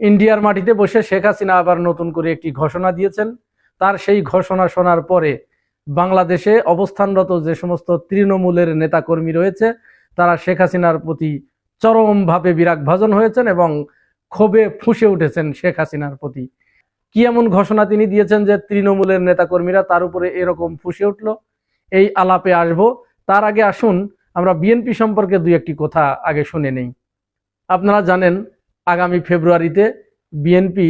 ইন্ডিয়ার মাটিতে বসে শেখ হাসিনা আবার নতুন করে একটি ঘোষণা দিয়েছেন। তার সেই ঘোষণা শোনার পরে বাংলাদেশে অবস্থানরত যে সমস্ত তৃণমূলের নেতাকর্মী রয়েছে, তারা শেখ হাসিনার প্রতি চরমভাবে বিরাগ ভাজন হয়েছেন এবং ক্ষোভে ফুঁসে উঠেছেন শেখ হাসিনার প্রতি। কি এমন ঘোষণা তিনি দিয়েছেন যে তৃণমূলের নেতাকর্মীরা তার উপরে এরকম ফুঁসে উঠল? এই আলাপে আসব। তার আগে আসুন, আমরা বিএনপি সম্পর্কে দুই একটি কথা আগে শুনে নেই। আপনারা জানেন আগামী ফেব্রুয়ারিতে বিএনপি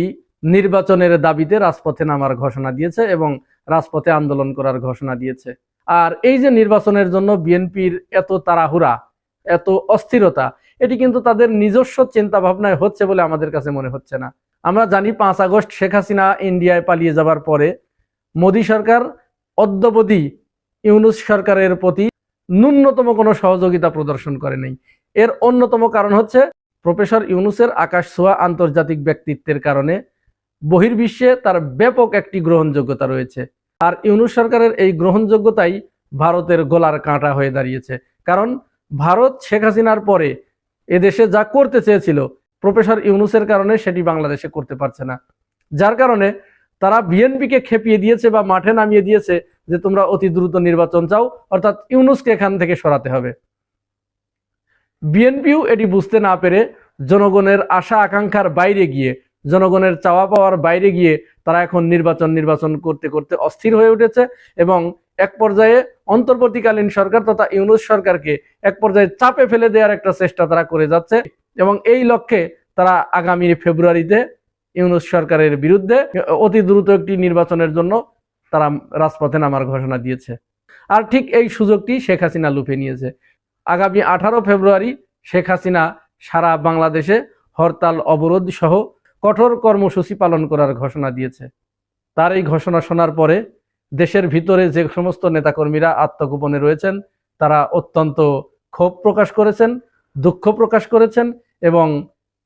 নির্বাচনের দাবিতে রাজপথে নামার ঘোষণা দিয়েছে এবং রাজপথে আন্দোলন করার ঘোষণা দিয়েছে। আর এই যে নির্বাচনের জন্য বিএনপির এত তাড়াহুড়া, এত অস্থিরতা, এটি কিন্তু তাদের নিজস্ব চিন্তা ভাবনায় হচ্ছে বলে আমাদের কাছে মনে হচ্ছে না। আমরা জানি পাঁচ আগস্ট শেখ হাসিনা ইন্ডিয়ায় পালিয়ে যাবার পরে মোদী সরকার, অদ্যবধি ইউনুস সরকারের প্রতি ন্যূনতম কোনো সহযোগিতা প্রদর্শন করে নেই। এর অন্যতম কারণ হচ্ছে প্রফেসর ইউনুসের আকাশ ছোঁয়া আন্তর্জাতিক ব্যক্তিত্বের কারণে বহির্বিশ্বে তার ব্যাপক একটি গ্রহণযোগ্যতা রয়েছে। আর ইউনুস সরকারের এই গ্রহণযোগ্যতাই ভারতের গোলার কাঁটা হয়ে দাঁড়িয়েছে। কারণ ভারত শেখ হাসিনার পরে এদেশে যা করতে চেয়েছিল প্রফেসর ইউনুসের কারণে সেটি বাংলাদেশে করতে পারছে না। যার কারণে তারা বিএনপিকে খেপিয়ে দিয়েছে বা মাঠে নামিয়ে দিয়েছে যে তোমরা অতি দ্রুত নির্বাচন চাও, অর্থাৎ ইউনুসকে এখান থেকে সরাতে হবে। বিএনপিও এটি বুঝতে না পেরে জনগণের আশা আকাঙ্ক্ষার বাইরে গিয়ে, জনগণের চাওয়া পাওয়ার বাইরে গিয়ে তারা এখন নির্বাচন নির্বাচন করতে করতে অস্থির হয়ে উঠেছে এবং এক পর্যায়ে অন্তর্বর্তীকালীন সরকার তথা ইউনুস সরকারকে এক পর্যায়ে চাপে ফেলে দেওয়ার একটা চেষ্টা তারা করে যাচ্ছে এবং এই লক্ষ্যে তারা আগামী ফেব্রুয়ারিতে ইউনুস সরকারের বিরুদ্ধে অতি দ্রুত একটি নির্বাচনের জন্য তারা রাজপথে নামার ঘোষণা দিয়েছে। আর ঠিক এই সুযোগটি শেখ হাসিনা লুফে নিয়েছে। আগামী আঠারো ফেব্রুয়ারি শেখ হাসিনা সারা বাংলাদেশে হরতাল, অবরোধ সহ কঠোর কর্মসূচি পালন করার ঘোষণা দিয়েছে। তার এই ঘোষণা শোনার পরে দেশের ভিতরে যে সমস্ত নেতাকর্মীরা আত্মগোপনে রয়েছেন, তারা অত্যন্ত ক্ষোভ প্রকাশ করেছেন, দুঃখ প্রকাশ করেছেন এবং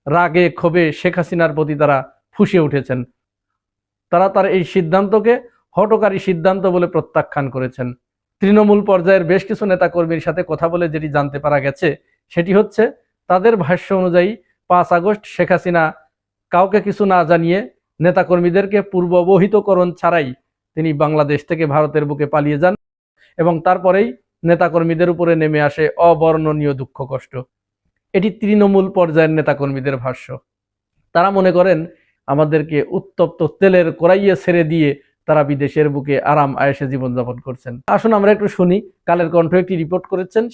রাগে ক্ষোভে শেখ হাসিনার প্রতি তারা ফুসে উঠেছেন। তারা তার এই সিদ্ধান্তকে হটকারী সিদ্ধান্ত বলে প্রত্যাখ্যান করেছেন। তৃণমূল পর্যায়ের বেশ কিছু নেতাকর্মীর সাথে কথা বলে যেটি জানতে পারা গেছে, সেটি হচ্ছে তাদের ভাষ্য অনুযায়ী পাঁচ আগস্ট শেখ হাসিনা কাউকে কিছু না জানিয়ে নেতাকর্মীদেরকে পূর্ব অবহিতকরণ ছাড়াই তিনি বাংলাদেশ থেকে ভারতের বুকে পালিয়ে যান এবং তারপরেই নেতাকর্মীদের উপরে নেমে আসে অবর্ণনীয় দুঃখ কষ্ট। এটি তৃণমূল পর্যায়ের নেতাকর্মীদের ভাষ্য। তারা মনে করেন, আমাদেরকে উত্তপ্ত তেলের কড়াইয়ে ছেড়ে দিয়ে তারা বিদেশের বুকে আরাম আয়েসে জীবনযাপন করছেন। আসুন আমরা একটু শুনি, কালের কণ্ঠ একটি রিপোর্ট করেছেন।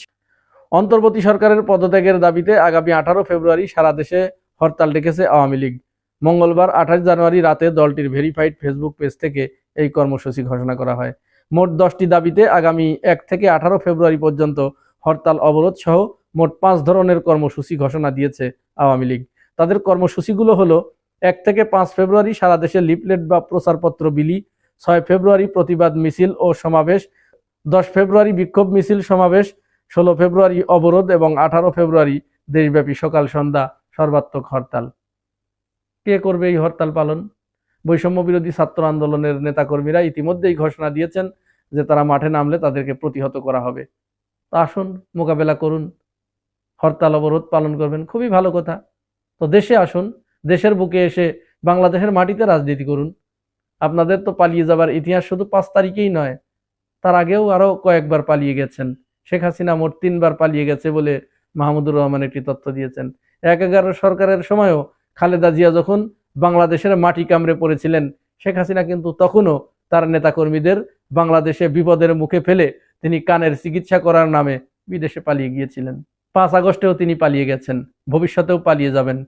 অন্তর্বর্তী সরকারের পদত্যাগের দাবিতে আগামী আঠারো ফেব্রুয়ারি সারা দেশে হরতাল ডেকেছে আওয়ামী লীগ। মঙ্গলবার আঠাশ জানুয়ারি রাতে দলটির ভেরিফাইড ফেসবুক পেজ থেকে এই কর্মসূচি ঘোষণা করা হয়। মোট দশটি দাবিতে আগামী এক থেকে আঠারো ফেব্রুয়ারি পর্যন্ত হরতাল, অবরোধ সহ মোট পাঁচ ধরনের কর্মসূচি ঘোষণা দিয়েছে আওয়ামী লীগ। তাদের কর্মসূচিগুলো হলো, এক থেকে পাঁচ ফেব্রুয়ারি সারা দেশে লিফলেট বা প্রচারপত্র বিলি ছয় ফেব্রুয়ারি প্রতিবাদ মিছিল ও সমাবেশ, দশ ফেব্রুয়ারি বিক্ষোভ মিছিল সমাবেশ, ষোলো ফেব্রুয়ারি অবরোধ এবং আঠারো ফেব্রুয়ারি দেশব্যাপী সকাল সন্ধ্যা সর্বাত্মক হরতাল। কে করবে এই হরতাল পালন? বৈষম্য বিরোধী ছাত্র আন্দোলনের নেতাকর্মীরা ইতিমধ্যেই ঘোষণা দিয়েছেন যে তারা মাঠে নামলে তাদেরকে প্রতিহত করা হবে। তা আসুন, মোকাবেলা করুন। হরতাল, অবরোধ পালন করবেন, খুবই ভালো কথা। তো দেশে আসুন, দেশের বুকে এসে বাংলাদেশের মাটিতে রাজনীতি করুন। আপনাদের তো পালিয়ে যাবার ইতিহাস শুধু পাঁচ তারিখেই নয়, তার আগেও আরও কয়েকবার পালিয়ে গেছেন। শেখ হাসিনা মোট তিনবার পালিয়ে গেছে বলে মাহমুদুর রহমান একটি তথ্য দিয়েছেন। এক এগারো সরকারের সময়ও খালেদা জিয়া যখন বাংলাদেশের মাটি কামড়ে পড়েছিলেন, শেখ হাসিনা কিন্তু তখনও তার নেতাকর্মীদের বাংলাদেশে বিপদের মুখে ফেলে তিনি কানের চিকিৎসা করার নামে বিদেশে পালিয়ে গিয়েছিলেন। পাঁচ আগস্টেও তিনি পালিয়ে গেছেন, ভবিষ্যতেও পালিয়ে যাবেন।